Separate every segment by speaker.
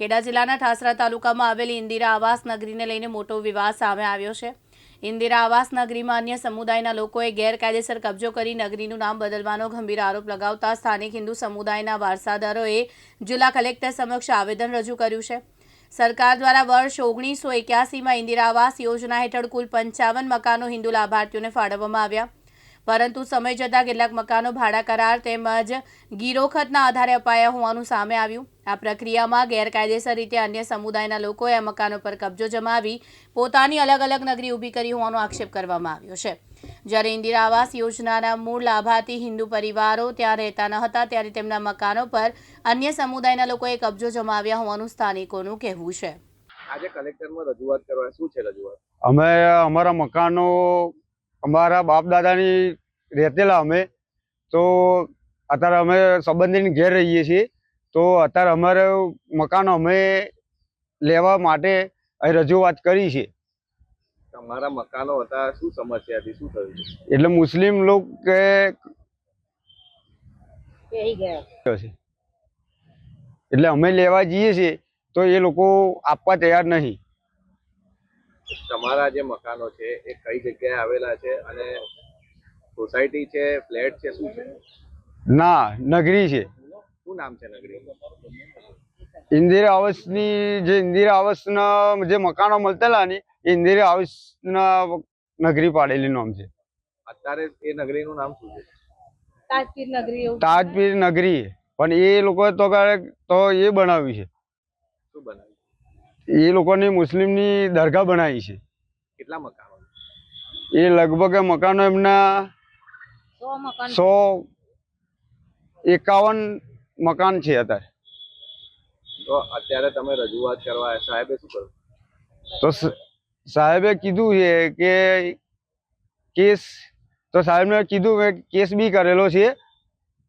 Speaker 1: ખેડા જિલ્લાના ઠાસરા તાલુકામાં આવેલી ઇન્દિરા આવાસ નગરીને લઈને મોટો વિવાદ સામે આવ્યો છે. ઇન્દિરા આવાસ નગરીમાં અન્ય સમુદાયના લોકોએ ગેરકાયદેસર કબજો કરી નગરીનું નામ બદલવાનો ગંભીર આરોપ લગાવતા સ્થાનિક હિન્દુ સમુદાયના વારસાદારોએ જિલ્લા કલેક્ટર સમક્ષ આવેદન રજૂ કર્યું છે. સરકાર દ્વારા વર્ષ ઓગણીસો એક્યાસીમાં ઇન્દિરા આવાસ યોજના હેઠળ કુલ પંચાવન મકાનો હિન્દુ લાભાર્થીઓને ફાળવવામાં આવ્યા. પરંતુ સમય જતાં કેટલાક મકાનો ભાડા કરાર તેમજ ગીરોખતના આધારે અપાયા હોવાનું સામે આવ્યું. આ પ્રક્રિયામાં ગેરકાયદેસર રીતે અન્ય સમુદાયના લોકોએ આ મકાનો પર કબજો જમાવી પોતાની અલગ અલગ નગરી ઊભી કરી હોવાનો આક્ષેપ કરવામાં આવ્યો છે. જ્યારે ઇન્દિરા આવાસ યોજનાના મૂળ લાભાર્થી હિન્દુ પરિવારો ત્યાં રહેતા ન હતા ત્યારે તેમના મકાનો પર અન્ય સમુદાયના લોકોએ કબજો જમાવ્યા હોવાનું સ્થાનિકોનું કહેવું છે.
Speaker 2: આજે કલેક્ટરમાં રજૂઆત કરવા શું છે રજૂઆત?
Speaker 3: અમે અમારા મકાનો અમારા બાપ દાદાની રહેતેલા અમે. તો અત્યારે અમે સંબંધીની ઘેર રહીએ છીએ. તો અત્યારે અમારે મકાનો અમે લેવા માટે અહીં રજૂઆત કરી છે.
Speaker 2: તમારા મકાનો હતા શું સમસ્યા હતી? શું થયું?
Speaker 3: એટલે મુસ્લિમ લોકો કે છે. એટલે અમે લેવા જઈએ છીએ તો એ લોકો આપવા તૈયાર નહીં.
Speaker 2: તમારા જે મકાનો છે એ કઈ જગ્યાએ આવેલા છે અને સોસાયટી છે ફ્લેટ છે શું છે?
Speaker 3: ના નગરી છે.
Speaker 2: શું નામ છે નગરી?
Speaker 3: ઇન્દિરા આવાસની જે ઇન્દિરા આવાસના જે મકાનો મળતેલા ને એ ઇન્દિરા આવાસના નગરી પાડેલી નામ છે.
Speaker 2: અત્યારે એ નગરીનું નામ શું છે?
Speaker 4: તાજપીર નગરી
Speaker 3: તાજપીર નગરી પણ એ લોકો તો તો એ બનાવ્યું છે. એ લોકોની મુસ્લિમની દરગાહ બનાવી છે.
Speaker 2: કેટલા મકાનો?
Speaker 3: એ લગભગ મકાનો એમના
Speaker 4: સો
Speaker 3: એકાવન મકાન છે અત્યારે.
Speaker 2: તો અત્યારે તમે રજૂઆત કરવા સાહેબે શું કર્યું?
Speaker 3: તો સાહેબે કીધું છે કે કેસ તો સાહેબને કીધું કે કેસ બી કરેલો છે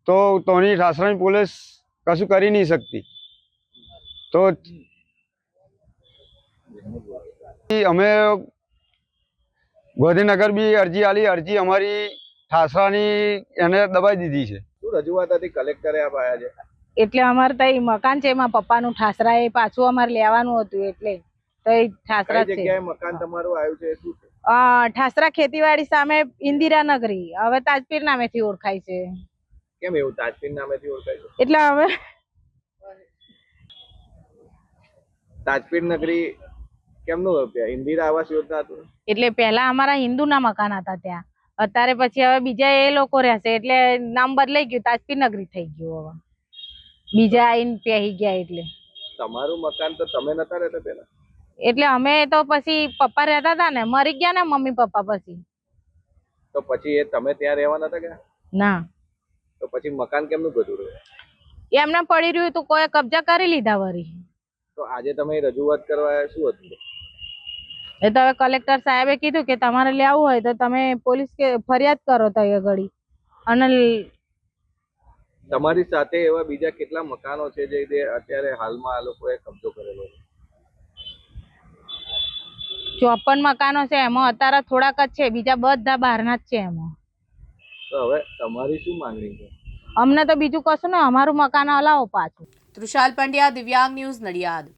Speaker 3: તો તોની ઠાસરાની પોલીસ કશું કરી નહીં શકતી. તો અમે ગાંધીનગર બી અરજી આલી અરજી અમારી ઠાસરાની એને દબાઈ દીધી છે.
Speaker 2: શું રજૂઆત હતી કલેક્ટરે આપ છે?
Speaker 4: એટલે અમારે તો મકાન છે એમાં પપ્પાનું ઠાસરા એ પાછું અમારે લેવાનું હતું એટલે તો એ ઠાસરા છે.
Speaker 2: મકાન તમારું આવ્યું છે શું છે?
Speaker 4: ઠાસરા ખેતીવાડી સામે ઇન્દિરા નગરી. હવે તાજપીર નામેથી ઓળખાય છે.
Speaker 2: કેમ એવું તાજપીર નામેથી ઓળખાય છે?
Speaker 4: એટલે હવે
Speaker 2: તાજપીર નગરી કેમનું ઇન્દિરા આવાસ યોજના હતું
Speaker 4: એટલે પહેલા અમારા હિન્દુના મકાન હતા ત્યાં. અત્યારે પછી હવે બીજા એ લોકો રહેશે એટલે નામ બદલાઈ ગયું તાજપી નગરી થઈ ગયું હવે. બીજા આઈને પહેરી ગયા એટલે.
Speaker 2: તમારું મકાન તો તમે નતા રહેતા પેલા
Speaker 4: એટલે અમે તો પછી પપ્પા રહેતા હતા ને મરી ગયા ને મમ્મી પપ્પા પછી.
Speaker 2: તો પછી એ તમે ત્યાં રહેવા નતા ગયા?
Speaker 4: ના.
Speaker 2: તો પછી મકાન કેમનું ગયું રહ્યું?
Speaker 4: એમને પડી રહ્યું તો કોઈ કબજા કરી લીધા વરી
Speaker 2: તો આજે તમે રજૂઆત કરવા શું હતું?
Speaker 4: એ તો હવે કલેક્ટર સાહેબે કીધું કે તમારે લેવું હોય તો તમે પોલીસ કે ફરિયાદ કરો તો એ ઘડી. અને
Speaker 2: તમારી સાથે એવા બીજા કેટલા મકાનો છે જે જે અત્યારે હાલમાં આ લોકોએ કબજો કરેલો છે?
Speaker 4: ચોપન મકાનો છે એમાં અત્યારે થોડાક જ છે બીજા બધા બહારના જ છે એમાં.
Speaker 2: તો હવે તમારી શું માંગણી છે?
Speaker 4: અમને તો બીજું કશું ને અમારું મકાન હલાવો પાછું.
Speaker 1: તૃષાલ પંડ્યા દિવ્યાંગ ન્યૂઝ નડિયાદ.